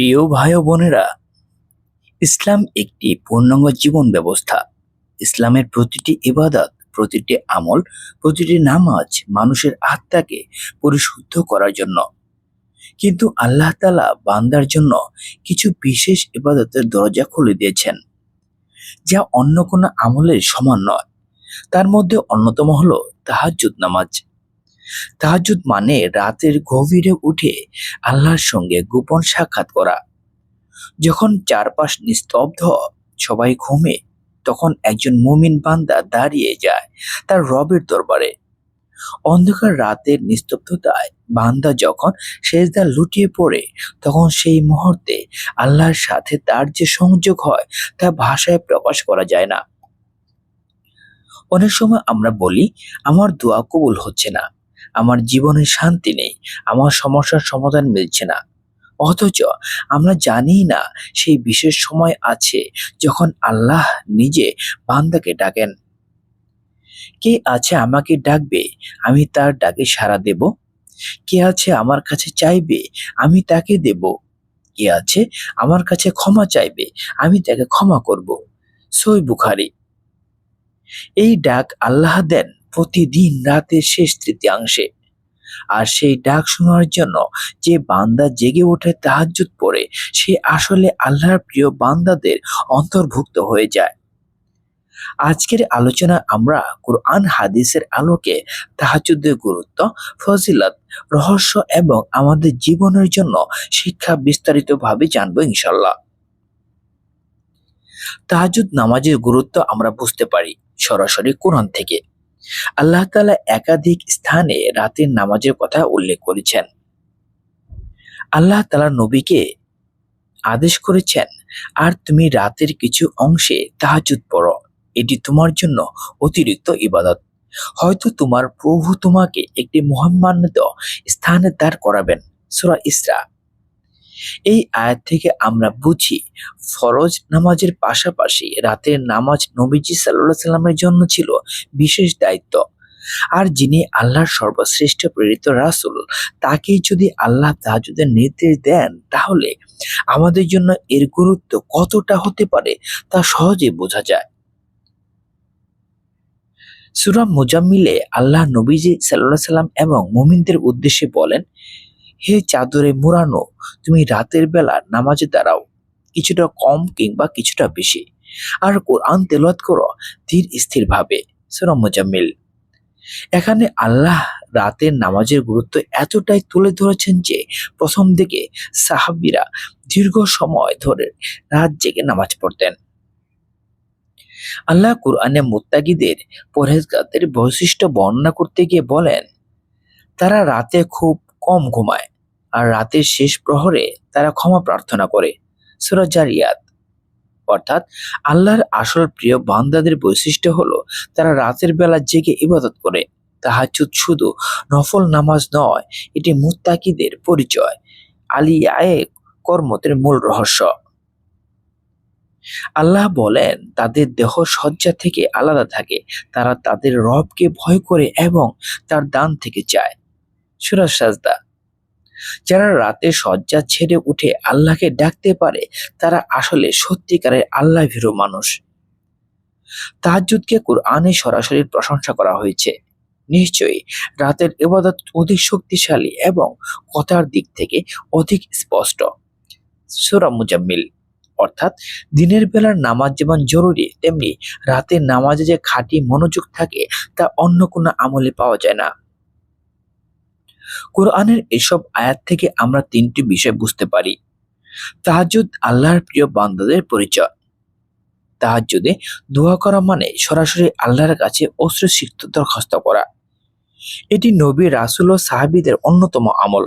প্রিয় ভাই বোনেরা, ইসলাম একটি পূর্ণাঙ্গ জীবন ব্যবস্থা। ইসলামের প্রতিটি ইবাদত, প্রতিটি আমল, প্রতিটি নামাজ মানুষের আত্মাকে পরিশুদ্ধ করার জন্য। কিন্তু আল্লাহ তালা বান্দার জন্য কিছু বিশেষ ইবাদতের দরজা খুলে দিয়েছেন, যা অন্য কোনো আমলের সমান নয়। তার মধ্যে অন্যতম হলো তাহাজ্জুদ নামাজ। তাহাজ্জুদ মানে রাতের গভীরে উঠে আল্লাহর সঙ্গে গোপন সাক্ষাৎ করা। যখন চারপাশ নিস্তব্ধ, সবাই ঘুমে, তখন একজন মুমিন বান্দা দাঁড়িয়ে যায় তার রবের দরবারে। অন্ধকার রাতের নিস্তব্ধতায় বান্দা যখন সেজদা লুটিয়ে পড়ে, তখন সেই মুহূর্তে আল্লাহর সাথে তার যে সংযোগ হয়, তা ভাষায় প্রকাশ করা যায় না। অনেক সময় আমরা বলি, আমার দোয়া কবুল হচ্ছে না। আমার জীবনে শান্তি নেই, আমার সমস্যার সমাধান মিলছে না। অথচ আমরা জানি না, সেই বিশেষ সময় আছে যখন আল্লাহ নিজে বান্দাকে ডাকেন। কে আছে আমাকে ডাকবে? আমি তার ডাকে সাড়া দেব। কে আছে আমার কাছে চাইবে? আমি তাকে দেব। কে আছে আমার কাছে ক্ষমা চাইবে? আমি তাকে ক্ষমা করব। সই বুখারি। এই ডাক আল্লাহ দেন। প্রতিদিন রাতের শেষ তৃতীয়াংশে। আর সেই ডাক শোনার জন্য যে বান্দা জেগে ওঠে তাহাজ্জুদ পড়ে, সে আসলে আল্লাহর প্রিয় বান্দাদের অন্তর্ভুক্ত হয়ে যায়। আজকের আলোচনা আমরা কোরআন হাদিসের আলোকে তাহাজুদের গুরুত্ব, ফজিলত, রহস্য এবং আমাদের জীবনের জন্য শিক্ষা বিস্তারিতভাবে জানব ইনশাল্লাহ তাহাজুদ নামাজের গুরুত্ব আমরা বুঝতে পারি সরাসরি কোরআন থেকে। আল্লাহ তালা একাধিক স্থানে রাতের নামাজের কথা উল্লেখ করেছেন। আল্লাহ তালা নবীকে আদেশ করেছেন, আর তুমি রাতের কিছু অংশে তাহাজুদ পড়ো। এটি তোমার জন্য অতিরিক্ত ইবাদত। হয়তো তোমার প্রভু তোমাকে একটি মহামান্বিত স্থানে দাঁড় করাবেন। সুরা ইসরা এই আয়াত থেকে আমরা বুঝি, ফরজ নামাজের পাশাপাশি রাতের নামাজ নবীজি সাল্লাহ সাল্লামের জন্য ছিল বিশেষ দায়িত্ব। আর যিনি আল্লাহর সর্বশ্রেষ্ঠ প্রেরিত রাসুল তাকে যদি আল্লাহ তাহাজুদের নির্দেশ দেন, তাহলে আমাদের জন্য এর গুরুত্ব কতটা হতে পারে তা সহজে বোঝা যায়। সুরা মোজাম্মিলে আল্লাহ নবীজি সাল্লাহ সাল্লাম এবং মুমিনদের উদ্দেশ্যে বলেন হে চাদরে মুড়ানো, তুমি রাতের বেলা নামাজে দাঁড়াও। কিছুটা কম কিংবা কিছুটা বেশি। আর কোরআন তেলাওয়াত করো, ধীর স্থির ভাবে সুরা মুজাম্মিল। এখানে আল্লাহ রাতের নামাজের গুরুত্ব এতটাই তুলে ধরেছেন যে, প্রথম দিকে সাহাবিরা দীর্ঘ সময় ধরে রাত জেগে নামাজ পড়তেন। আল্লাহ কুরআনে মুত্তাকিদের পরহেজগারদের বৈশিষ্ট্য বর্ণনা করতে গিয়ে বলেন, তারা রাতে খুব কম ঘুমায়। আর রাতের শেষ প্রহরে তারা ক্ষমা প্রার্থনা করে। সুরা জারিয়াত। অর্থাৎ আল্লাহর আসল প্রিয় বান্দাদের বৈশিষ্ট্য হলো তারা রাতের বেলা জেগে ইবাদত করে। তাহাজুদ শুধু নফল নামাজ নয়, এটি মুত্তাকিদের পরিচয়। আলিয়ায়ে কর্মতের মূল রহস্য। আল্লাহ বলেন, তাদের দেহ সজ্জা থেকে আলাদা থাকে, তারা তাদের রবকে ভয় করে এবং তার দান থেকে চায়। সুরাজ সাজদা। যারা রাতে শয্যা ছেড়ে উঠে আল্লাহকে ডাকতে পারে, তারা আসলে সত্যিকারের আল্লাহ ভীরু মানুষ। তাহাজুদকে কোরআনে সরাসরি প্রশংসা করা হয়েছে। নিশ্চয়ই রাতের ইবাদত অধিক শক্তিশালী এবং কথার দিক থেকে অধিক স্পষ্ট। সুরা মুজাম্মিল, অর্থাৎ দিনের বেলার নামাজ যেমন জরুরি, তেমনি রাতের নামাজে যে খাঁটি মনোযোগ থাকে, তা অন্য কোনো আমলে পাওয়া যায় না। কোরআনের এসব আয়াত থেকে আমরা তিনটি বিষয় বুঝতে পারি। তাহাজুদ আল্লাহর প্রিয় বান্দাদের পরিচয়। তাহাজুদে দোয়া করা মানে সরাসরি আল্লাহর কাছে অশ্রুসিক্ত দরখাস্ত করা। এটি নবী রাসুল ও সাহাবিদের অন্যতম আমল।